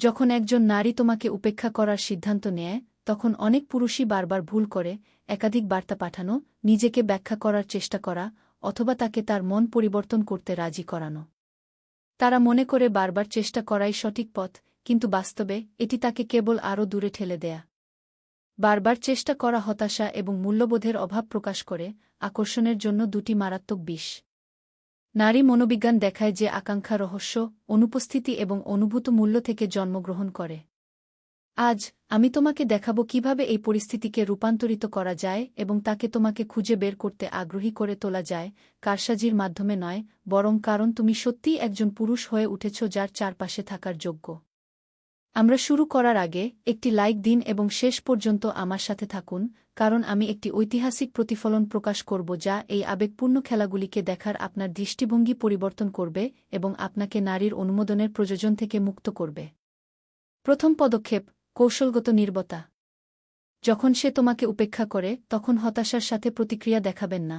যখন একজন নারী তোমাকে উপেক্ষা করার সিদ্ধান্ত নেয়, তখন অনেক পুরুষই বারবার ভুল করে, একাধিক বার্তা পাঠানো, নিজেকে ব্যাখ্যা করার চেষ্টা করা, অথবা তাকে তার মন পরিবর্তন করতে রাজি করানো। তারা মনে করে বারবার চেষ্টা করাই সঠিক পথ, কিন্তু বাস্তবে এটি তাকে কেবল আরও দূরে ঠেলে দেয়া। বারবার চেষ্টা করা হতাশা এবং মূল্যবোধের অভাব প্রকাশ করে, আকর্ষণের জন্য দুটি মারাত্মক বিষ। নারী মনোবিজ্ঞান দেখায় যে আকাঙ্ক্ষা রহস্য, অনুপস্থিতি এবং অনুভূত মূল্য থেকে জন্মগ্রহণ করে। আজ, আমি তোমাকে দেখাব কীভাবে এই পরিস্থিতিকে রূপান্তরিত করা যায় এবং তাকে তোমাকে খুঁজে বের করতে আগ্রহী করে তোলা যায়, কারসাজির মাধ্যমে নয়, বরং কারণ তুমি সত্যিই একজন পুরুষ হয়ে উঠেছ যার চারপাশে থাকার যোগ্য। আমরা শুরু করার আগে একটি লাইক দিন এবং শেষ পর্যন্ত আমার সাথে থাকুন, কারণ আমি একটি ঐতিহাসিক প্রতিফলন প্রকাশ করব যা এই আবেগপূর্ণ খেলাগুলিকে দেখার আপনার দৃষ্টিভঙ্গি পরিবর্তন করবে এবং আপনাকে নারীর অনুমোদনের প্রযোজন থেকে মুক্ত করবে। প্রথম পদক্ষেপ, কৌশলগত নির্বতা। যখন সে তোমাকে উপেক্ষা করে, তখন হতাশার সাথে প্রতিক্রিয়া দেখাবেন না।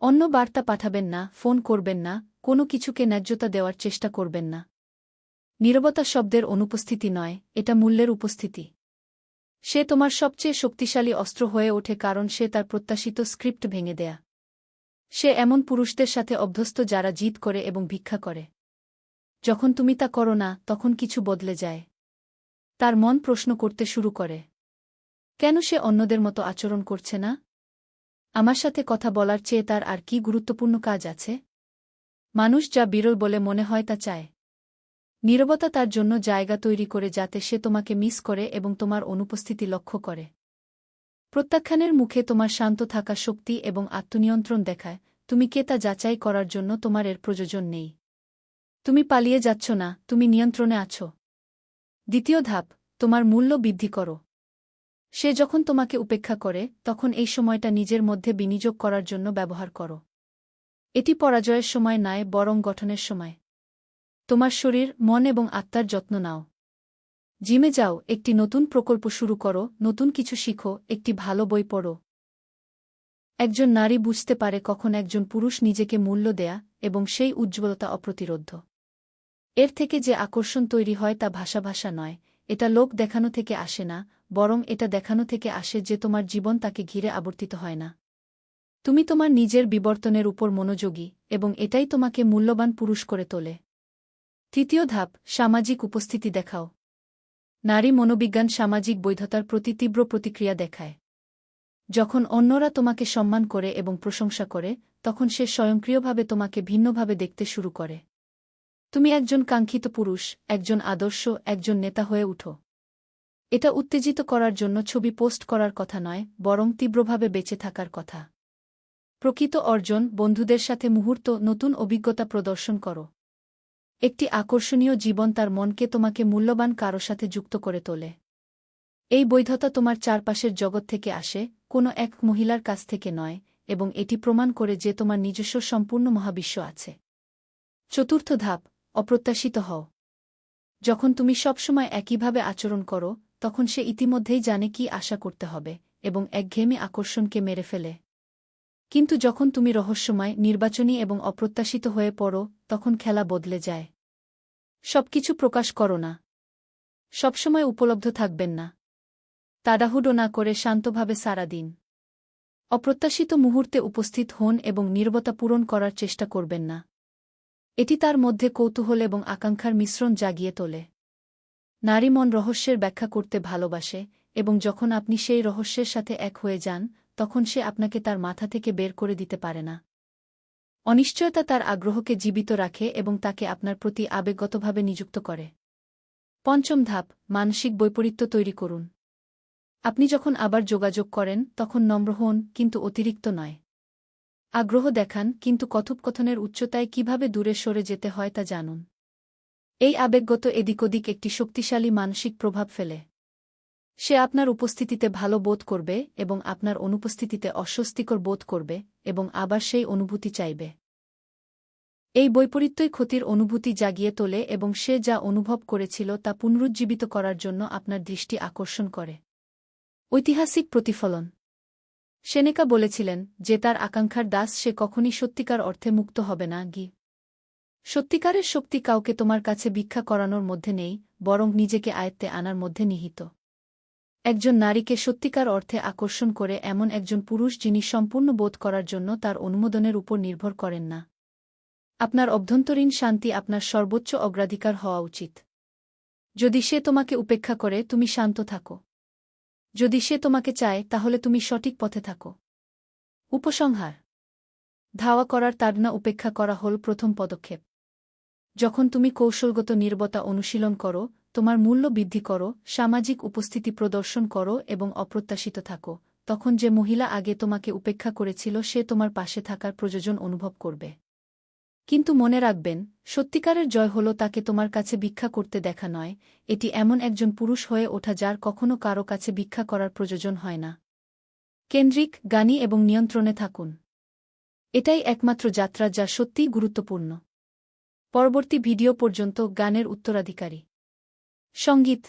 অন্য বার্তা পাঠাবেন না, ফোন করবেন না, কোনো কিছুকে ন্যায্যতা দেওয়ার চেষ্টা করবেন না। নীরবতা শব্দের অনুপস্থিতি নয়, এটা মূল্যের উপস্থিতি। সে তোমার সবচেয়ে শক্তিশালী অস্ত্র হয়ে ওঠে কারণ সে তার প্রত্যাশিত স্ক্রিপ্ট ভেঙে দেয়া। সে এমন পুরুষদের সাথে অভ্যস্ত যারা জিত করে এবং ভিক্ষা করে। যখন তুমি তা করো না, তখন কিছু বদলে যায়। তার মন প্রশ্ন করতে শুরু করে। কেন সে অন্যদের মতো আচরণ করছে না? আমার সাথে কথা বলার চেয়ে তার আর কি গুরুত্বপূর্ণ কাজ আছে? মানুষ যা বিরল বলে মনে হয় তা চায়। নীরবতা তার জন্য জায়গা তৈরি করে যাতে সে তোমাকে মিস করে এবং তোমার অনুপস্থিতি লক্ষ্য করে। প্রত্যাখ্যানের মুখে তোমার শান্ত থাকা শক্তি এবং আত্মনিয়ন্ত্রণ দেখায়, তুমি কে তা যাচাই করার জন্য তোমার এর প্রয়োজন নেই। তুমি পালিয়ে যাচ্ছ না, তুমি নিয়ন্ত্রণে আছো। দ্বিতীয় ধাপ, তোমার মূল্য বৃদ্ধি করো। সে যখন তোমাকে উপেক্ষা করে, তখন এই সময়টা নিজের মধ্যে বিনিয়োগ করার জন্য ব্যবহার করো। এটি পরাজয়ের সময় নয়, বরং গঠনের সময়। তোমার শরীর, মন এবং আত্মার যত্ন নাও। জিমে যাও, একটি নতুন প্রকল্প শুরু করো, নতুন কিছু শিখো, একটি ভালো বই পড়ো। একজন নারী বুঝতে পারে কখন একজন পুরুষ নিজেকে মূল্য দেয়া এবং সেই উজ্জ্বলতা অপ্রতিরোধ্য এর থেকে যে আকর্ষণ তৈরি হয় তা ভাষা ভাষা নয়, এটা লোক দেখানো থেকে আসে না, বরং এটা দেখানো থেকে আসে যে তোমার জীবন তাকে ঘিরে আবর্তিত হয় না। তুমি তোমার নিজের বিবর্তনের উপর মনোযোগী এবং এটাই তোমাকে মূল্যবান পুরুষ করে তোলে। তৃতীয় ধাপ, সামাজিক উপস্থিতি দেখাও। নারী মনোবিজ্ঞান সামাজিক বৈধতার প্রতি তীব্র প্রতিক্রিয়া দেখায়। যখন অন্যরা তোমাকে সম্মান করে এবং প্রশংসা করে, তখন সে স্বয়ংক্রিয়ভাবে তোমাকে ভিন্নভাবে দেখতে শুরু করে। তুমি একজন কাঙ্ক্ষিত পুরুষ, একজন আদর্শ, একজন নেতা হয়ে উঠো। এটা উত্তেজিত করার জন্য ছবি পোস্ট করার কথা নয়, বরং তীব্রভাবে বেঁচে থাকার কথা। প্রকৃত অর্জন, বন্ধুদের সাথে মুহূর্ত, নতুন অভিজ্ঞতা প্রদর্শন করো। একটি আকর্ষণীয় জীবন তার মনকে তোমাকে মূল্যবান কারও সাথে যুক্ত করে তোলে। এই বৈধতা তোমার চারপাশের জগৎ থেকে আসে, কোনো এক মহিলার কাছ থেকে নয়, এবং এটি প্রমাণ করে যে তোমার নিজস্ব সম্পূর্ণ মহাবিশ্ব আছে। চতুর্থ ধাপ, অপ্রত্যাশিত হও। যখন তুমি সবসময় একইভাবে আচরণ করো, তখন সে ইতিমধ্যেই জানে কি আশা করতে হবে, এবং একঘেয়েমি আকর্ষণকে মেরে ফেলে। কিন্তু যখন তুমি রহস্যময়, নির্বাচনী এবং অপ্রত্যাশিত হয়ে পড়ো, তখন খেলা বদলে যায়। সবকিছু প্রকাশ করো না। সবসময় উপলব্ধ থাকবেন না। তাড়াহুডো না করে শান্তভাবে সারা দিন। অপ্রত্যাশিত মুহূর্তে উপস্থিত হন এবং নির্বতা পূরণ করার চেষ্টা করবেন না। এটি তার মধ্যে কৌতূহল এবং আকাঙ্ক্ষার মিশ্রণ জাগিয়ে তোলে। নারী মন রহস্যের ব্যাখ্যা করতে ভালোবাসে, এবং যখন আপনি সেই রহস্যের সাথে এক হয়ে যান তখন সে আপনাকে তার মাথা থেকে বের করে দিতে পারে না। অনিশ্চয়তা তার আগ্রহকে জীবিত রাখে এবং তাকে আপনার প্রতি আবেগগতভাবে নিযুক্ত করে। পঞ্চম ধাপ, মানসিক বৈপরীত্য তৈরি করুন। আপনি যখন আবার যোগাযোগ করেন, তখন নম্র হন, কিন্তু অতিরিক্ত নয়। আগ্রহ দেখান, কিন্তু কথোপকথনের উচ্চতায় কীভাবে দূরে সরে যেতে হয় তা জানুন। এই আবেগগত এদিক ওদিক একটি শক্তিশালী মানসিক প্রভাব ফেলে। সে আপনার উপস্থিতিতে ভালো বোধ করবে এবং আপনার অনুপস্থিতিতে অস্বস্তিকর বোধ করবে এবং আবার সেই অনুভূতি চাইবে। এই বৈপরীত্যই ক্ষতির অনুভূতি জাগিয়ে তোলে এবং সে যা অনুভব করেছিল তা পুনরুজ্জীবিত করার জন্য আপনার দৃষ্টি আকর্ষণ করে। ঐতিহাসিক প্রতিফলন। সেনেকা বলেছিলেন যে তার আকাঙ্ক্ষার দাস সে কখনই সত্যিকার অর্থে মুক্ত হবে না, গি। সত্যিকারের শক্তি কাউকে তোমার কাছে ভিক্ষা করানোর মধ্যে নেই, বরং নিজেকে আয়ত্তে আনার মধ্যে নিহিত। একজন নারীকে সত্যিকার অর্থে আকর্ষণ করে এমন একজন পুরুষ যিনি সম্পূর্ণ বোধ করার জন্য তার অনুমোদনের উপর নির্ভর করেন না। আপনার অভ্যন্তরীণ শান্তি আপনার সর্বোচ্চ অগ্রাধিকার হওয়া উচিত। যদি সে তোমাকে উপেক্ষা করে, তুমি শান্ত থাকো। যদি সে তোমাকে চায়, তাহলে তুমি সঠিক পথে থাকো। উপসংহার। ধাওয়া করার তাড়না উপেক্ষা করা হল প্রথম পদক্ষেপ। যখন তুমি কৌশলগত নির্বতা অনুশীলন করো তোমার মূল্য বৃদ্ধি করো, সামাজিক উপস্থিতি প্রদর্শন করো এবং অপ্রত্যাশিত থাকো। তখন যে মহিলা আগে তোমাকে উপেক্ষা করেছিল, সে তোমার পাশে থাকার প্রয়োজন অনুভব করবে। কিন্তু মনে রাখবেন, সত্যিকারের জয় হল তাকে তোমার কাছে ভিক্ষা করতে দেখা নয়। এটি এমন একজন পুরুষ হয়ে ওঠা যার কখনও কারও কাছে ভিক্ষা করার প্রয়োজন হয় না। কেন্দ্রিক গানি এবং নিয়ন্ত্রণে থাকুন। এটাই একমাত্র যাত্রা যা সত্যিই গুরুত্বপূর্ণ। পরবর্তী ভিডিও পর্যন্ত গানের উত্তরাধিকারী। সংগীত।